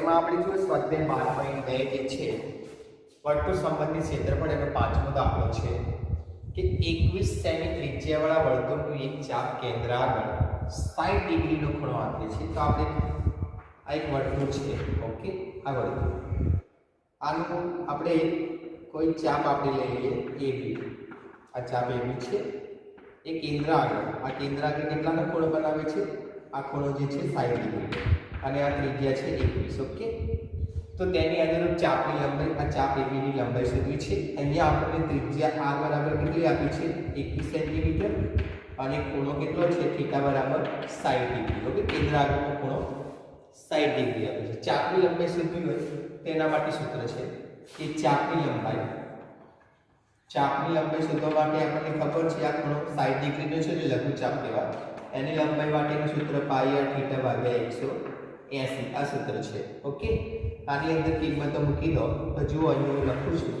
એમાં આપણે જો સ્વાધ્યાય બાર પોઈન્ટ બે જે છે. વર્તુળ સંબંધિત ક્ષેત્રફળ એનો પાંચમો દાખલો છે. કે એકવીસ સેમી ત્રિજ્યાવાળા વર્તુળનું એક ચાપ કેન્દ્ર આગળ સાઠ ડિગ્રીનો ખૂણો આપે છે તો આપણે આ એક વર્તુળ છે. ઓકે? આ વર્તુળ. આનું આપણે કોઈ ચાપ આપણે લઈ લઈએ બી. આ ચાપ એવી છે. એ કેન્દ્ર આગળ. આ કેન્દ્ર આગળ કેટલાનો ખૂણો બનાવે છે? આ ખૂણો જે છે સાઠ ડિગ્રી. અને આ ત્રિજ્યા છે એકવીસ ઓકે તો તેની અંદર ચાપની લંબાઈ, આ ચાપ એબીની લંબાઈ શોધવી છે. અહીંયા આપણને ત્રિજ્યા આર બરાબર કેટલી આપી છે? એકવીસ સેન્ટીમીટર અને ખૂણો કેટલો છે? થીટા બરાબર ડિગ્રી ઓકે કેન્દ્રાગમનો ખૂણો સાઠ ડિગ્રી આપે છે. ચાપની લંબાઈ શોધવી હોય, તેના માટે સૂત્ર છે કે ચાપની લંબાઈ. ચાપની લંબાઈ શોધવા માટે આપણને ખબર છે આ ખૂણો 60 ડિગ્રીનો છે, એટલે લઘુચાપ કહેવાય. એની લંબાઈ માટેનું સૂત્ર પાઈ આર થીટા ભાગ્યા 180 આ સૂત્ર છે. ઓકે? આની અંદર કિંમતો મૂકી દો. તો જુઓ અહીંયા હું લખું છું.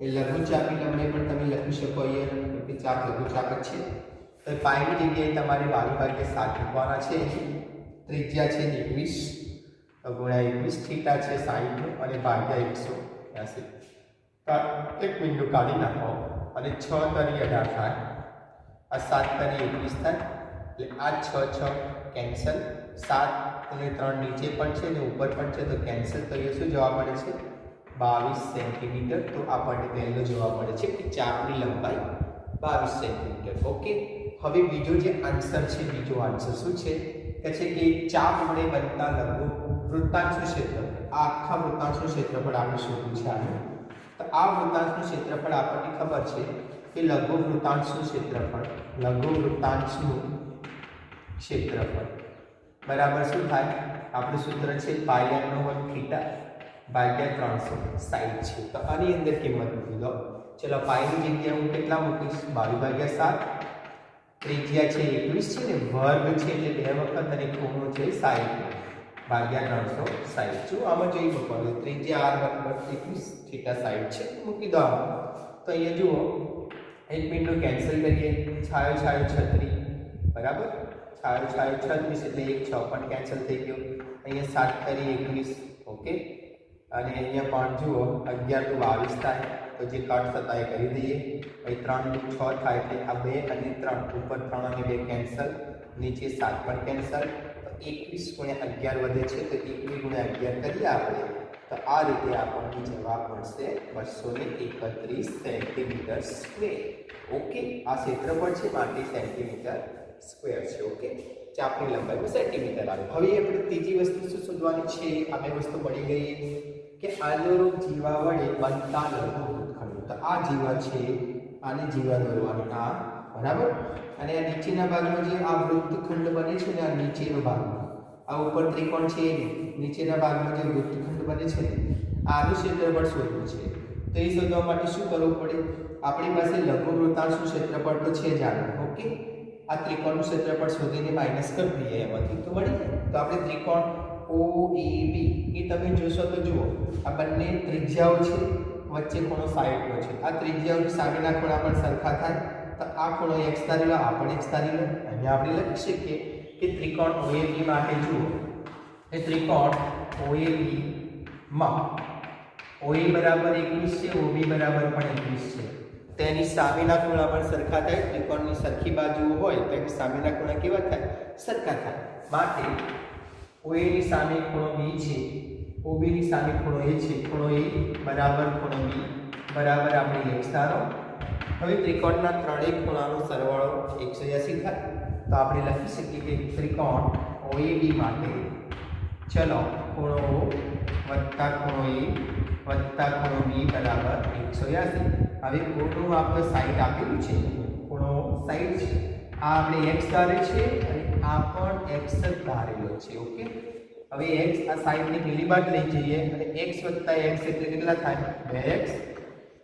એ લઘુચાપની લંબાઈ પણ તમે લખી શકો અહીંયા. ચાપ લઘુચાપ જ છે. તો પાઈની જગ્યાએ તમારે બાજુ ભાગ્યા સાત મૂકવાના છે ત્રિજ્યા છે એકવીસ ગુણ્યા એકવીસ, થીટા છે સાઠ અને ભાગ્યા એકસો એસી. એક બિંદુ કાઢી નાખો. અને છ તરી અઢાર થાય. આ સાત તરી એકવીસ થાય. એટલે આ છ છ કેન્સલ. સાત અને ત્રણ નીચે પણ છે ને ઉપર પણ છે, તો કેન્સલ કરીએ. શું જવાબ મળે છે? બાવીસ સેન્ટીમીટર. તો આપણને પહેલો જવાબ મળે છે કે ચાપની લંબાઈ બાવીસ સેન્ટીમીટર. ઓકે? હવે બીજો જે આન્સર છે, બીજો આન્સર શું છે? કે છે કે ચાપ વડે બનતા લઘુ વૃત્તાંશનું ક્ષેત્રફળ. આ આખા વૃત્તાંશનું ક્ષેત્રફળ આપણે શોધવું છે આનું. તો આ વૃત્તાંશનું ક્ષેત્રફળ આપણને ખબર છે કે લઘુ વૃત્તાંશનું ક્ષેત્રફળ લઘુ વૃત્તાંશનું ક્ષેત્રફળ. બરાબર શું થાય? આપણું સૂત્ર છે પાઈ નો વર્ગ થીટા ભાગ્યા ત્રણસો સાઈઠ છે. તો આની અંદર કિંમત મૂકી દો. ચલો પાઈની જગ્યાએ હું કેટલા મૂકીશ? બાવીસ ભાગ્યા સાત. ત્રિજ્યા છે એકવીસ છે ને વર્ગ છે એટલે બે વખત અને ખૂણો છે સાઈઠ. ભાગ્યા ત્રણસો સાઈઠ. જો આમાં જોઈ મૂકવાનું ત્રિજ્યા આર બરાબર એકવીસ થીટા સાઈઠ છે મૂકી દો આમાં. તો અહીંયા જુઓ. એક મિનિટનું કેન્સલ કરીએ. છાયો છાયો, છત્રી. બરાબર? છાયો છાયો છત્રીસ એટલે એક છ પણ કેન્સલ થઈ ગયો. અહીંયા સાત કરી એકવીસ, ઓકે? અને અહીંયા પણ જુઓ, અગિયાર ટુ બાવીસ થાય. તો જે કટ થતા એ કરી દઈએ. પછી ત્રણ ટુ છ થાય એટલે આ બે અને ત્રણ. ઉપર ત્રણ અને બે કેન્સલ નીચે સાત પણ કેન્સલ એકવીસ ગુણ્યા અગિયાર વધે છે. તો એકવીસ ગુણ્યા અગિયાર કરીએ આપણે. તો આ રીતે આપણને જવાબ મળશે બસો ને એકત્રીસ સેન્ટીમીટર સ્ક્વેર ઓકે? આ ક્ષેત્રફળ છે માટે સેન્ટીમીટર સ્ક્વેર છે ઓકે ચાપની લંબાઈ સેન્ટીમીટર આવે. હવે આપણે ત્રીજી વસ્તુ શું શોધવાની છે? આ બે વસ્તુ મળી ગઈ. કે અનુરૂપ જીવા વડે બનતા લઘુ વૃત્તખંડો તો આ જીવા છે, આને જીવા દોરવાનું નામ બરાબર? અને આ નીચેના ભાગમાં જે આ વૃત્તખંડ બને છે ને, આ નીચેનો ભાગ. આ ઉપર ત્રિકોણ છે નીચેના ભાગમાં જે વૃત્તખંડ બને છે આનું ક્ષેત્રફળ શોધવું છે. તો એ શોધવા માટે શું કરવું પડે? આપણી પાસે લઘુ વૃત્તાંશનું ક્ષેત્રફળ તો છે જ ઓકે આ ત્રિકોણનું ક્ષેત્રફળ શોધીને માઇનસ કરી દઈએ એમાંથી. તો મળી જાય. તો આપણે ત્રિકોણ ઓ એ બી એ તમે જોશો તો જુઓ, આ બંને ત્રિજ્યાઓ છે, વચ્ચે ખૂણો સાઈડનો છે. આ ત્રિજ્યાઓની સામેના ખૂણા પણ સરખા થાય. તો આ ખૂણો એક્સ ધારી લો, આ પણ એક્સ ધારી લો. અહીંયા આપણે લખી શકીએ કે ત્રિકોણ ઓ બી માટે જુઓ. એ ત્રિકોણ ઓ એ બી માં ઓ એ બરાબર એકવીસ છે ઓ બરાબર પણ એકવીસ છે. તેની સામેના ખૂણા પણ સરખા થાય, ત્રિકોણની સરખી બાજુઓ હોય, તો એની સામેના ખૂણા કેવા થાય? સરખા થાય. માટે ઓએની સામે ખૂણો બી છે. ઓબીની સામે ખૂણો એ છે. ખૂણો એ બરાબર ખૂણો બી બરાબર આપણે લખતાનો હવે ત્રિકોણના ત્રણેય ખૂણાનો સરવાળો 180 થાય. તો આપણે લખી શકીએ કે ત્રિકોણ ઓએડી માટે ચલો ખૂણો ઓ વત્તા ખૂણો એ વત્તા ખૂણો બી બરાબર 180 હવે ખૂણો આપણે સાઈડ આપેલું છે. ખૂણો સાઈડ છે. આ આપણે x ધારે છે અને આ પણ x જ ધારેલો છે ઓકે હવે x આ સાઈડની પેલી બાજુ લઈ જઈએ અને x x એટલે કેટલા થાય? 2x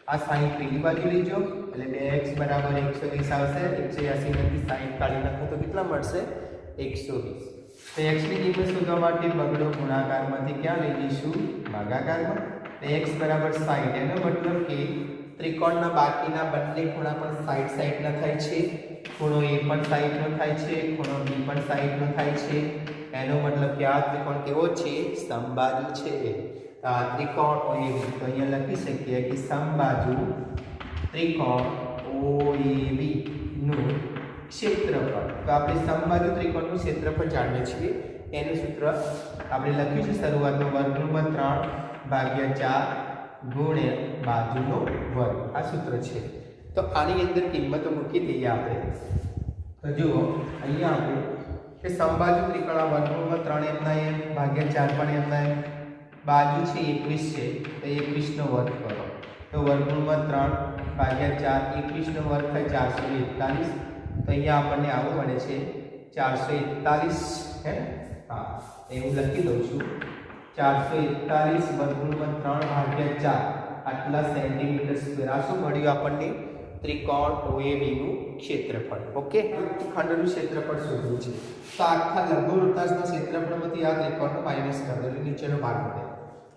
આ સાઈડ પેલી બાજુ લઈ જાઓ, એટલે 2x બરાબર 120 આવશે. 180 માંથી 60 કાઢી નાખો તો કેટલા મળશે? 120 તો x ની કિંમત શોધવા માટે બગડો ગુણાકારમાંથી ક્યાં લઈ લઈશું ભાગાકારમાં. તો x બરાબર 60 એનો મતલબ કે ત્રિકોણના બાકીના બંને ખૂણા પણ સાઈડ સાઈડના થાય છે. ખૂણો A પણ સાઈડનો થાય છે, ખૂણો B પણ સાઈડનો થાય છે. એનો મતલબ કે આ ત્રિકોણ કેવો છે? સમબાજુ છે. આ ત્રિકોણ OAB તો અહીંયા લખી શકીએ કે સમબાજુ ત્રિકોણ OAB નું ક્ષેત્રફળ. તો આપણે સમબાજુ ત્રિકોણનું ક્ષેત્રફળ જાણીએ છીએ. એનું સૂત્ર આપણે લખ્યું છે શરૂઆતમાં વર્ગમૂળમાં ત્રણ ભાગ્યા ચાર ગુણ્યા બાજુનો વર્ગ. આ સૂત્ર છે. તો આની અંદર કિંમતો મૂકી દઈએ આપણે. તો જુઓ, અહીંયા આપણે કે સમબાજુ ત્રિકોણ વર્ગમૂળમાં ત્રણ એમના એમ, ભાગ્યા ચાર પણ એમના એમ. બાજુ છે એકવીસ છે, તો એકવીસનો વર્ગ કરો. તો વર્ગમૂળમાં ત્રણ ભાગ્યા ચાર, એકવીસનો વર્ગ થાય ચારસો એકતાલીસ. તો અહીંયા આપણને આવું મળે છે ચારસો એકતાલીસ, હે? હા એવું લખી દઉં છું. ચારસો એકતાલીસ વર્ગમૂળમાં ત્રણ ભાગ્યા ચાર. આટલા સેન્ટીમીટર સ્ક્વેર આ શું મળ્યું આપણને? ત્રિકોણ ઓએબીનું ક્ષેત્રફળ. ઓકે ખંડનું ક્ષેત્રફળ શોધવું છે. તો આખા લઘુ વૃત્તાંશના ક્ષેત્રફળમાંથી આ ત્રિકોણનો માઇનસ કરી. દો નીચેનો ભાગ મળે.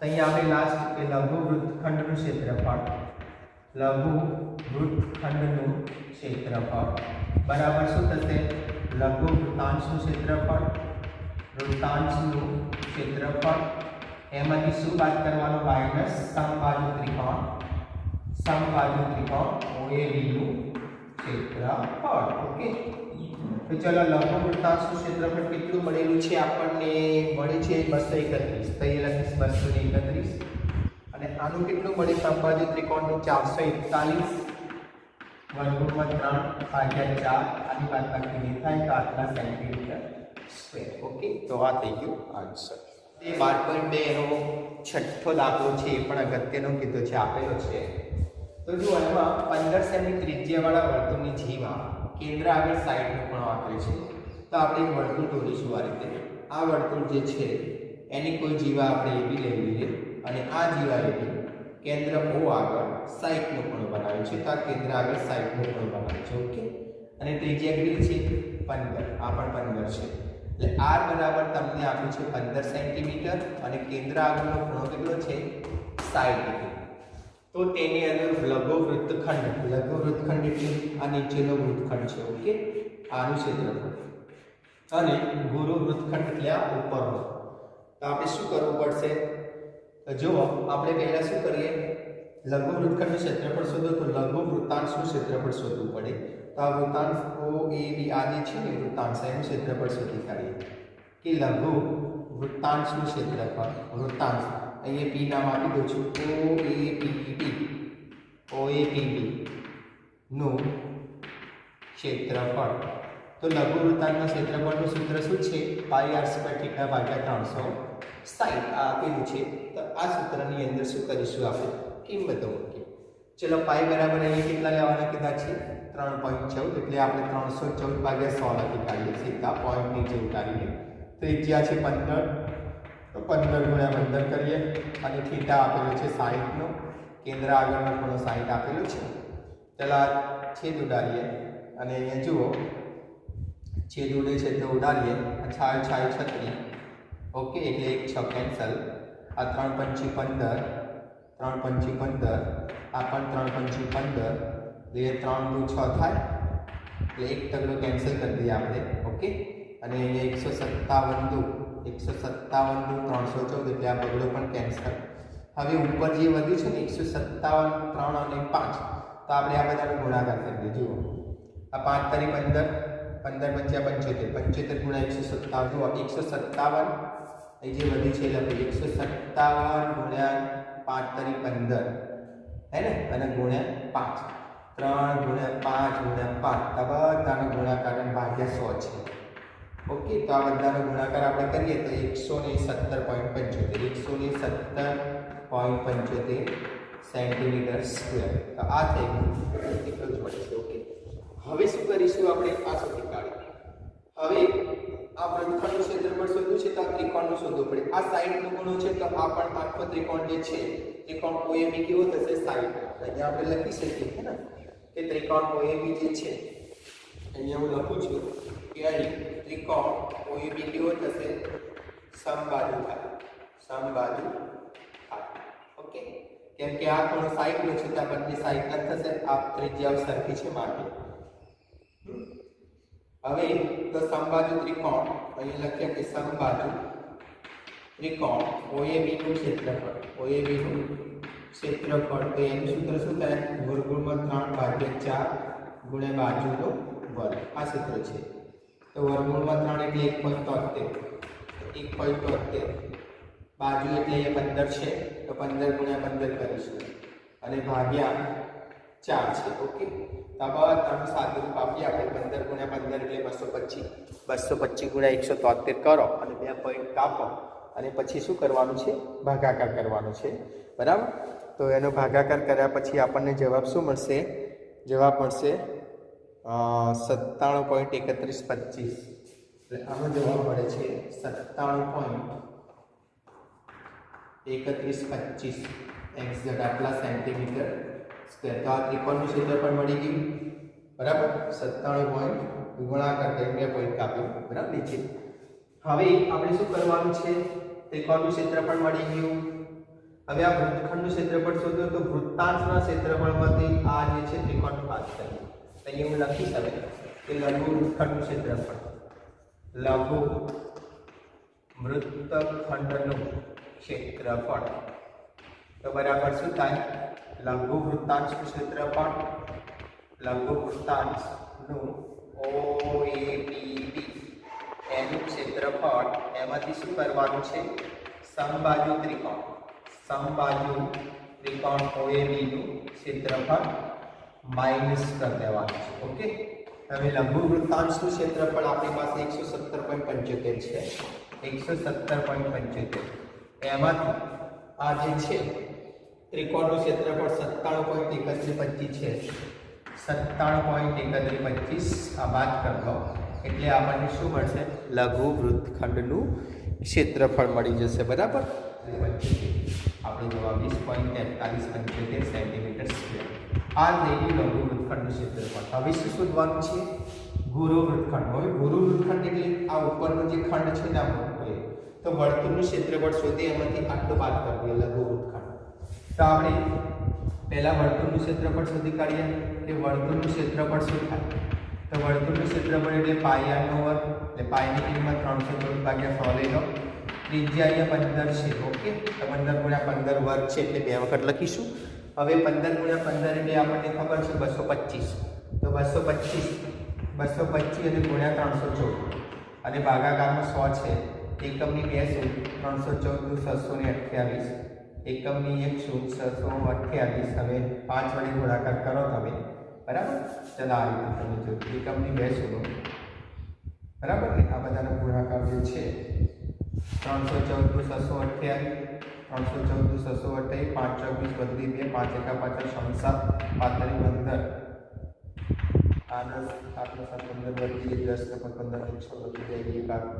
અહીંયા આપણે લાસ્ટ કે લઘુ વૃત્તખંડનું ક્ષેત્રફળ. લઘુ વૃત્તખંડનું ક્ષેત્રફળ. બરાબર શું થશે? લઘુ વૃત્તાંશનું ક્ષેત્રફળ. વૃત્તાંશનું ક્ષેત્રફળ. એમાંથી શું બાદ કરવાનું માઇનસ સમબાજુ ત્રિકોણ. સમબાજુ ત્રિકોણ OAB નું ક્ષેત્રફળ. ઓકે? તો ચલો લઘુ વૃત્તાંશનું ક્ષેત્રફળ કેટલું મળેલું છે આપણને? મળે છે બસો એકત્રીસ. તો એ લખીશ એકત્રીસ. અને આનું કેટલું મળે? સંભાજી ત્રિકોણનું ચારસો એકતાલીસ. વર્ગમૂળમાં ત્રણ ભાગ્યા ચાર. આની બાદ બાકી થાય તો આટલા સેન્ટીમીટર સ્ક્વેર ઓકે? તો આ થઈ ગયું આન્સર એ બાર એનો છઠ્ઠો દાખલો છે એ પણ અગત્યનો કીધો છે, આપેલો છે. તો જો એમાં પંદર સેમી ત્રિજ્યાવાળા વર્તુળની જીવા કેન્દ્ર આગળ સાઈડનું પણ આપેલ છે. તો આપણે વર્તુળ દોરીશું આ રીતે. આ વર્તુળ જે છે, એની કોઈ જીવા આપણે એવી લઈ લઈએ. અને આ જીવા એવી કેન્દ્ર બહુ આગળ સાઈડનું પણ બનાવ્યું છે. તો આ કેન્દ્ર આગળ સાઈડનું પણ બનાવ્યું છે, ઓકે? અને ત્રિજ્યા કેટલી છે? પંદર. આ પણ પંદર છે. એટલે આર બરાબર તમને આપ્યું છે પંદર સેન્ટીમીટર અને કેન્દ્ર આગળનો ખૂણો કેટલો છે? સાઈઠ ડિગ્રી. તો તેની અંદર લઘુ વૃત્તખંડ લઘુ વૃત્તખંડ એટલે આ નીચેનો વૃત્તખંડ છે, ઓકે? આનું ક્ષેત્રફળ. અને ગુરુ વૃત્તખંડ એટલે આ ઉપરનો. તો આપણે શું કરવું પડશે? જુઓ આપણે પહેલા શું કરીએ? લઘુ વૃત્તખંડનું ક્ષેત્રફળ શોધો, તો લઘુ વૃત્તાંશનું ક્ષેત્રફળ શોધવું પડે. તો આ વૃત્તાંશ ઓ, એ, બી, આ જે છે ને વૃત્તાંશ એનું ક્ષેત્રફળ શોધી કાઢીએ. કે લઘુ વૃત્તાંશનું ક્ષેત્રફળ? વૃત્તાંશ અહીંયા પી નામ આપી દઉં છું. ઓ, એ, પી પી ઓ, એ, પી, બી. નું ક્ષેત્રફળ. તો લઘુ વૃત્તાંતના ક્ષેત્રફળનું સૂત્ર શું છે? પાઈ આર સ્ક્વેર થીટા ભાગ્યા ત્રણસો સાઈઠ. આ આપેલું છે. તો આ સૂત્રની અંદર શું કરીશું આપણે? કિંમતો મૂકીએ. ચલો, પાઈ બરાબર અહીંયા કેટલા લેવાના કીધા છે? ત્રણ પોઈન્ટ ચૌદ એટલે આપણે ત્રણસો ચૌદ ભાગ્યા સો લખી કાઢીએ સીધા પોઈન્ટ નીચે ઉતારીએ ત્રિજ્યા છે પંદર. તો પંદર ગુણ્યા પંદર કરીએ. અને થીટા આપેલો છે સાહીઠનો. કેન્દ્ર આગળનો ખૂણો સાહીઠ આપેલો છે. પહેલાં છેદ ઉડાડીએ. અને અહીંયા જુઓ. છેદ ઉડે છે તો ઉડાડીએ. છાયો છાય છત્રી. ઓકે, એટલે એક છ કેન્સલ આ ત્રણ પંચી પંદર. ત્રણ પંચી પંદર. આ પણ ત્રણ પંચી પંદર. એટલે એ ત્રણ દુ છ થાય, એટલે એક તગડો કેન્સલ કરી દઈએ આપણે ઓકે અને અહીંયા એકસો સત્તાવન દુ એકસો સત્તાવન દુ ત્રણસો ચૌદ, એટલે આ બગડો પણ કેન્સલ હવે ઉપર જે વધ્યું છે ને, એકસો સત્તાવન, ત્રણ અને પાંચ, તો આપણે આ બધાનો ગુણાકાર કરી દઈએ. જુઓ. આ પાંચ તરી પંદર પંદર પંચ્યા પંચોતેર પંચોતેર ગુણ્યા એકસો સત્તાવન, જુઓ, એકસો સત્તાવન, એ જે વધી છે લખી, એકસો સત્તાવન ગુણ્યા પાંચ તારી પંદર, હે ને? અને ગુણ્યા પાંચ. ત્રણ ગુણ્યા પાંચ ગુણ્યા પાંચ. આ બધાનો ગુણાકાર ભાગ્યા સો છે. ઓકે તો આ બધાનો ગુણાકાર આપણે કરીએ તો એકસો ને સત્તર પોઈન્ટ પંચોતેર. એકસો ને સત્તર પોઈન્ટ પંચોતેર સેન્ટીમીટર સ્ક્વેર તો આ થઈ ગયું ઓકે હવે શું કરીશું આપણે? આ શોધી કાઢી હવે આ વૃત્તખંડનું ક્ષેત્રફળ શોધવું છે તો આ ત્રિકોણનું શોધવું પડે. આ સાઈડનો ગુણો છે તો આ પણ આખો ત્રિકોણ જે છે, ત્રિકોણ ઓએબી કેવો થશે? સાઈડ અહીંયા આપણે લખી શકીએ, હે ને? કે ત્રિકોણ ઓએબી જે છે, અહીંયા હું લખું છું કે અહીં ત્રિકોણ ઓએબી કેવો થશે? સમબાજુ થાય. સમબાજુ થાય. ઓકે? કેમ કે આ ખૂણો સાઈડનો છે, તો આ બંને સાઈડના થશે. આ ત્રિજ્યાઓ સરખી છે માટે. હવે તો સમબાજુ ત્રિકોણ અહીં લખ્યા કે સમબાજુ ત્રિકોણ OAB નું ક્ષેત્રફળ OAB નું ક્ષેત્રફળ તો એનું સૂત્ર શું થાય? વર્ગમૂળમાં ત્રણ ભાગ્યા ચાર ગુણ્યા બાજુનો વર્ગ. આ સૂત્ર છે. તો વર્ગમૂળમાં ત્રણ એટલે એક પોઈન્ટ તોતેર. એક પોઈન્ટ તોતેર. બાજુ એટલે એ પંદર છે. તો પંદર ગુણ્યા પંદર કરીશું. અને ભાગ્યા ચાર છે. ઓકે. તો આ ત્રણ સાદું રૂપ આપીએ આપણે. પંદર ગુણ્યા પંદર એટલે બસો પચીસ. બસો પચીસ ગુણ્યા એકસો તોતેર કરો. અને બે પોઈન્ટ કાપો. અને પછી શું કરવાનું છે? ભાગાકાર કરવાનું છે. બરાબર? તો એનો ભાગાકાર કર્યા પછી આપણને જવાબ શું મળશે? જવાબ મળશે સત્તાણું પોઈન્ટ એકત્રીસ પચીસ. એટલે આનો જવાબ મળે છે સત્તાણું પોઈન્ટ એકત્રીસ પચીસ એક્ઝેક્ટ આટલા સેન્ટીમીટર. સ્ક્વેર તો આ ત્રિકોણનું ક્ષેત્રફળ મળી ગયું. બરાબર? સત્તાણું પોઈન્ટ ગુણાકાર કરીને બે પોઈન્ટ કાપ્યું. બરાબર? નીચે. હવે આપણે શું કરવાનું છે? ત્રિકોણનું ક્ષેત્રફળ મળી ગયું. હવે આ વૃત્તખંડનું ક્ષેત્રફળ શોધો તો વૃત્તાંશના ક્ષેત્રફળમાંથી આ જે છે ત્રિકોણનું બાદ કરીએ તો અહીંયા હું લખી શકે કે લઘુ વૃત્તખંડનું ક્ષેત્રફળ. લઘુ વૃત્તખંડનું ક્ષેત્રફળ. તો બરાબર શું થાય? લઘુ વૃત્તાંશનું ક્ષેત્રફળ, લઘુ વૃત્તાંશનું ઓ એ બી એનું ક્ષેત્રફળ એમાંથી શું કરવાનું છે? સમબાજુ ત્રિકોણ. સમબાજુ ત્રિકોણ OAB નું ક્ષેત્રફળ માઇનસ કરી દેવાનું છે, ઓકે? હવે લઘુ વૃત્તાંશનું ક્ષેત્રફળ આપણી પાસે એકસો સત્તર પોઈન્ટ પંચોતેર છે. એકસો સત્તર પોઈન્ટ પંચોતેર. એમાંથી આ જે છે, ત્રિકોણનું ક્ષેત્રફળ સત્તાણું પોઈન્ટ એકત્રીસ પચીસ છે. સત્તાણું પોઈન્ટ એકત્રીસ પચીસ, આ બાદ કરી દો. એટલે આપણને શું મળશે? લઘુ વૃત્તખંડનું ક્ષેત્રફળ મળી જશે, બરાબર? આપણે જવાબ વીસ પોઈન્ટ તેતાલીસ પંચોતેર સેન્ટીમીટર સ્ક્વેર આ થઈ લઘુ વૃત્તખંડનું ક્ષેત્રફળ હવે શું શોધવાનું છે? ગુરુ વૃત્તખંડ હવે ગુરુ વૃત્તખંડ એટલે આ ઉપરનો જે ખંડ છે ને આ મોટો તો વર્તુળનું ક્ષેત્રફળ શોધી એમાંથી આટલું બાદ કરવું લઘુ વૃત્તખંડ તો આપણે પહેલાં વર્તુળનું ક્ષેત્રફળ શોધી કાઢીએ કે વર્તુળનું ક્ષેત્રફળ શું થાય? તો વર્તુળનું ક્ષેત્રફળ એટલે પાયાનો વર્ગ. એટલે પાયની કિંમત ત્રણસો ચૌદ ભાગ્યા સો લઈ લો ત્રિજ્યા અહીંયા પંદર છે, ઓકે? તો પંદર ગુણ્યા પંદર વર્ગ છે એટલે બે વખત લખીશું. હવે પંદર ગુણ્યા પંદર એટલે આપણને ખબર છે બસો પચીસ. તો બસો પચીસ બસો પચીસ અને ગુણ્યા ત્રણસો ચૌદ. અને ભાગાકારમાં સો છે. એકમની બે શું ત્રણસો ચૌદ છસો ને અઠ્યાવીસ. એકમની એક શું છસો અઠ્યાવીસ. હવે પાંચ વડે ગુણાકાર કરો તમે. બરાબર? ચાલો આ રીતે તમે જો એકમની બે શૂનો બરાબર ને? આ બધાનો ગુણાકાર જે છે ત્રણસો ચૌદ છસો અઠ્યાવીસ ત્રણસો ચૌદ છસો અઠ્યાવીસ પાંચ ચોવીસ બત્રીસ બે પાંચ એકા પાછળ સંસાર પાંત્રીસ પંદર આ દસ આટલો સાત પંદર બધી દસ ને પંદર બધી જાય એક આઠ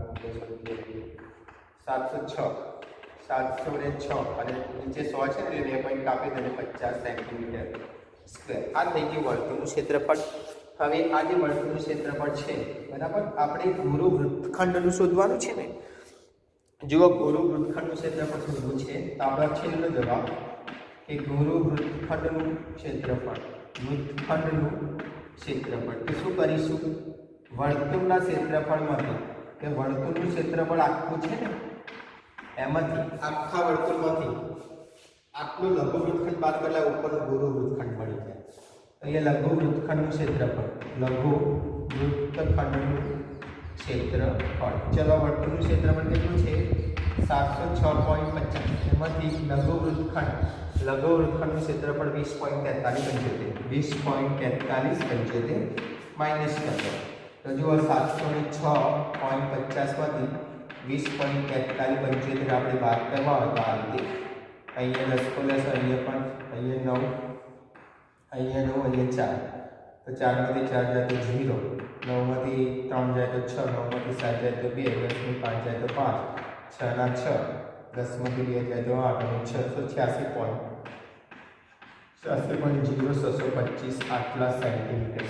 સાતસો છ સાતસો ને છ અને નીચે સો છે કાપી દે પચાસ સેન્ટીમીટર સ્ક્વેર આ થઈ ગયું વર્તુળનું ક્ષેત્રફળ હવે આ જે વર્તુળનું ક્ષેત્રફળ છે બરાબર આપણે ગુરુ વૃત્તખંડનું શોધવાનું છે ને જુઓ, ગુરુ વૃત્તખંડનું ક્ષેત્રફળ શોધવું છે? તો આપણો છેલ્લો જવાબ કે ગુરુ વૃત્તખંડનું ક્ષેત્રફળ વૃત્તખંડનું ક્ષેત્રફળ. તો શું કરીશું? વર્તુળના ક્ષેત્રફળમાંથી કે વર્તુળનું ક્ષેત્રફળ આખું છે ને? એમાંથી, આખા વર્તુળમાંથી, આટલું લઘુ વૃત્તખંડ બાદ કરેલા ઉપરનું ગુરુ વૃત્તખંડ મળી જાય? અહીંયા લઘુ વૃત્તખંડનું ક્ષેત્રફળ, લઘુ વૃત્તખંડનું ક્ષેત્રફળ. ચલો, વર્તુળનું ક્ષેત્રફળ કેટલું છે? સાતસો છ પોઈન્ટ પચાસ. એમાંથી લઘુ લઘુવૃત્તખંડનું લઘુ વૃત્તખંડનું ક્ષેત્રફળ વીસ પોઈન્ટ તેતાલીસ પંચોતેર. વીસ પોઈન્ટ તેતાલીસ પંચોતેર માઇનસ કરો તો જુઓ, સાતસો ને છ પોઈન્ટ પચાસમાંથી વીસ પોઈન્ટ તેતાલીસ પંચોતેર આપણે બાદ કરવા હોય તો આ રીતે. અહીંયા દસ પ્લસ અહીંયા પણ, અહીંયા નવ અહીંયા નવ, અહીંયા ચાર. તો ચારમાંથી ચાર જાય તો ઝીરો, નવમાંથી ત્રણ જાય તો છ, નવમાંથી સાત જાય તો બે દસમાંથી પાંચ જાય તો પાંચ, છના છ, દસમાંથી બે જાય તો આઠ અને છસો છ્યાસી પોઈન્ટ છ્યાસી પોઈન્ટ જીરો છસો પચીસ આટલા સેન્ટીમીટર